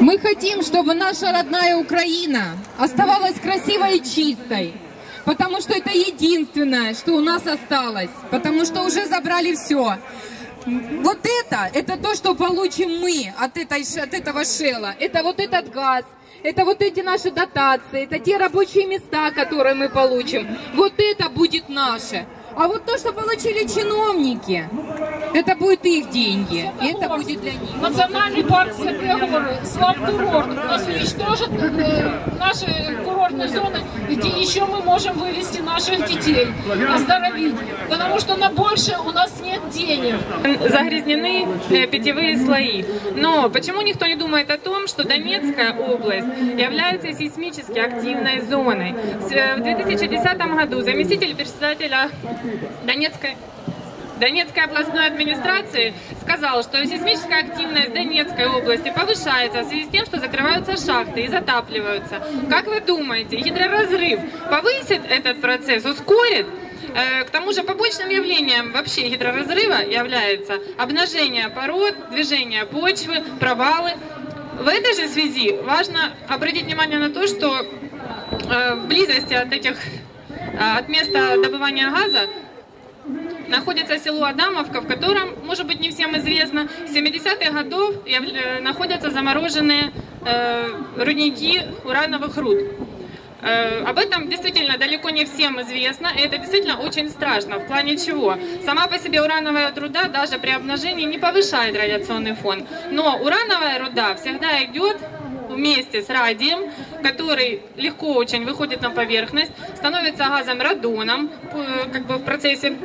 Мы хотим, чтобы наша родная Украина оставалась красивой и чистой. Потому что это единственное, что у нас осталось. Потому что уже забрали все. Вот это, это то, что получим мы от, этой, от этого шела. Это вот этот газ, это вот эти наши дотации, это те рабочие места, которые мы получим. Вот это будет наше. А вот то, что получили чиновники, это будет их деньги. И это будет для них. Национальный парк Свердлые горы, Славкурорт, у нас уничтожат э, наши курортные зоны, где еще мы можем вывести наших детей, оздоровить, потому что на больше у нас нет денег. загрязнены э, питьевые слои. Но почему никто не думает о том, что Донецкая область является сейсмически активной зоной? Э, В 2010 году заместитель председателя Донецкой Донецкой областной администрации сказал, что сейсмическая активность Донецкой области повышается в связи с тем, что закрываются шахты и затапливаются. Как вы думаете, гидроразрыв повысит этот процесс, ускорит? Э, К тому же побочным явлением вообще гидроразрыва является обнажение пород, движение почвы, провалы. В этой же связи важно обратить внимание на то, что э, в близости от этих э, от места добывания газа находится село Адамовка, в котором, может быть, не всем известно, с 70-х годов э, находятся замороженные э, рудники урановых руд. Э, об этом действительно далеко не всем известно, и это действительно очень страшно. В плане чего? Сама по себе урановая руда даже при обнажении не повышает радиационный фон. Но урановая руда всегда идет вместе с радием, который легко очень выходит на поверхность, становится газом радоном э, как бы в процессе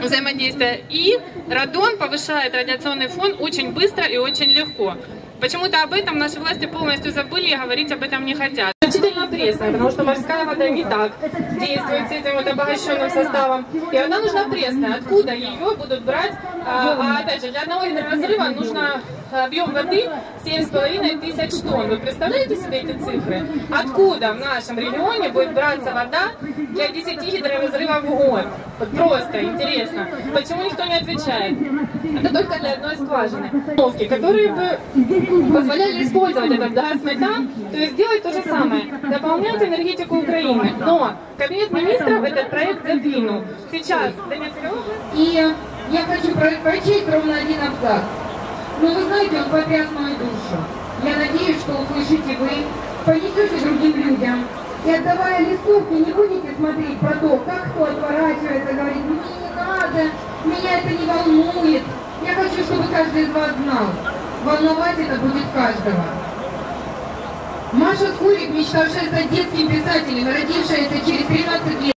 взаимодействия. И радон повышает радиационный фон очень быстро и очень легко. Почему-то об этом наши власти полностью забыли и говорить об этом не хотят. Значительно пресная, потому что морская вода не так действует с этим вот обогащенным составом. И вода нужна пресная. Откуда ее будут брать? А, а, опять же, для одного гидроразрыва нужно объем воды 7,5 тысяч тонн. Вы представляете себе эти цифры? Откуда в нашем регионе будет браться вода для 10 гидроразрывов в год? Вот просто интересно. Почему никто не отвечает? Это только для одной скважины. Которые бы позволяли использовать этот газ метан, то есть сделать то же самое, дополнять энергетику Украины. Но Кабинет министров этот проект задвинул. Сейчас Донецкая область И я хочу про- прочесть ровно один абзац. Но вы знаете, он потряс мою душу. Я надеюсь, что услышите вы, понесете другим людям. И отдавая листовки, не будете смотреть про то, как кто отворачивается, говорит, мне не надо, меня это не волнует. Я хочу, чтобы каждый из вас знал, волновать это будет каждого. Маша Скурик, мечтавшая стать детским писателем и